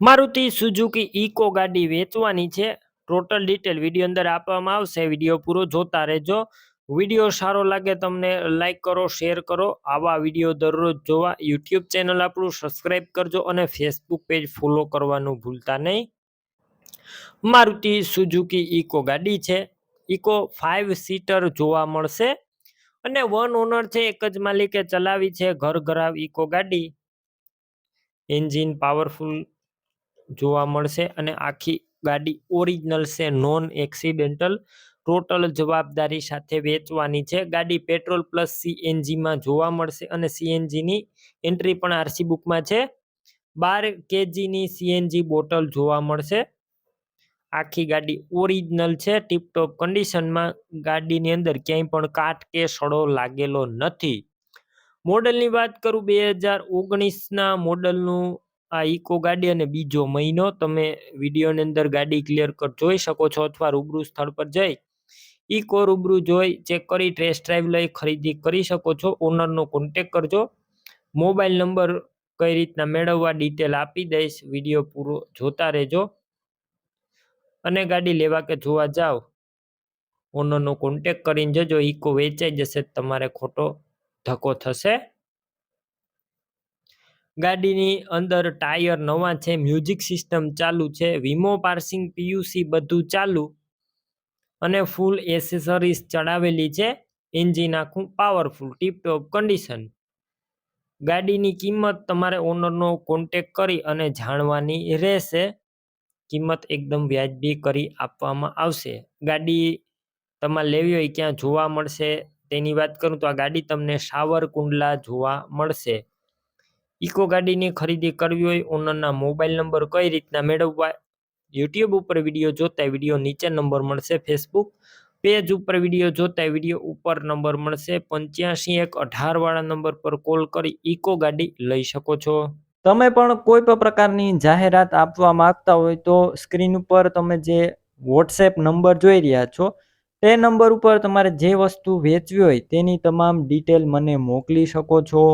Maruti Suzuki eco ગાડી વેચવાની છે. ટોટલ ડિટેલ વીડિયો અંદર આપવામાં આવશે. વીડિયો પૂરો જોતા રહેજો. વીડિયો સારો લાગે તમને લાઈક કરો શેર કરો. આવા વીડિયો દરરોજ જોવા. યુટ્યુબ ચેનલ આપણું સબસ્ક્રાઈબ કરજો અને ફેસબુક પેજ ફોલો કરવાનું ભૂલતા નહીં. મારુતિ સુઝુકી ઇકો ગાડી છે. ઇકો ફાઇવ સીટર જોવા મળશે. અને વન ઓનર છે, એક જ માલિકે ચલાવી છે. ઘર ઘરાવ ઇકો ગાડી. એન્જિન પાવરફુલ જોવા મળશે અને આખી ગાડી ઓરિજિનલ છે નોન એક્સિડેન્ટલ ટોટલ જવાબદારી સાથે વેચવાની છે. ગાડી પેટ્રોલ પ્લસ સીએનજીમાં જોવા મળશે અને સીએનજીની એન્ટ્રી પણ આરસી બુકમાં છે. બાર કેજીની સીએનજી બોટલ જોવા મળશે. આખી ગાડી ઓરિજિનલ છે. ટીપટોપ કન્ડિશનમાં ગાડીની અંદર ક્યાંય પણ કાટ કે સડો લાગેલો નથી. મોડલની વાત કરું, બે હજાર ઓગણીસના મોડલનું આ ઇકો ગાડી અને બીજો મહિનો તમે વિડીયોની અંદર ગાડી ક્લિયર કટ જોઈ શકો છો અથવા રૂબરૂ સ્થળ પર જઈ. ઇકો રૂબરૂ જોઈ, ચેક કરી, ટેસ્ટ ડ્રાઈવ લઈ, ખરીદી કરી શકો છો. ઓનરનો કોન્ટેક કરજો. મોબાઈલ નંબર કઈ રીતના મેળવવા ડિટેલ આપી દઈશ. વીડિયો પૂરો જોતા રહેજો. અને ગાડી લેવા કે જોવા જાઓ ઓનરનો કોન્ટેક કરીને જજો. ઇકો વેચાઈ જશે, તમારે ખોટો ધક્કો થશે. ગાડીની અંદર ટાયર નવા છે, મ્યુઝિક સિસ્ટમ ચાલુ છે, વીમો, પાર્સિંગ, પીયુસી બધું ચાલુ અને ફૂલ એસેસરીઝ ચડાવેલી છે, એન્જિન આખું પાવરફુલ, ટીપટોપ, કન્ડિશન. ગાડીની કિંમત તમારે ઓનરનો કોન્ટેક કરી અને જાણવાની રહેશે. કિંમત એકદમ વ્યાજબી કરી આપવામાં આવશે. ગાડી તમારે લેવી હોય ક્યાં જોવા મળશે? તેની વાત કરું તો આ ગાડી તમને સાવરકુંડલા જોવા મળશે. ઇકો ગાડીની ખરીદી કરવી હોય, ઓનરના મોબાઈલ નંબર કઈ રીતના મેળવવા? યુટ્યુબ ઉપર વીડિયો જોતા વીડિયો નીચે નંબર મળશે. ફેસબુક પેજ ઉપર વીડિયો જોતા વીડિયો ઉપર નંબર મળશે. પંચ્યાસી એક અઢાર વાળા નંબર પર કોલ કરી ઇકો ગાડી લઈ શકો છો. તમે પણ કોઈ પણ પ્રકારની જાહેરાત આપવા માંગતા હોય તો સ્ક્રીન ઉપર તમે જે વોટ્સએપ નંબર જોઈ રહ્યા છો, તે નંબર ઉપર તમારે જે વસ્તુ વેચવી હોય તેની તમામ ડિટેલ મને મોકલી શકો છો.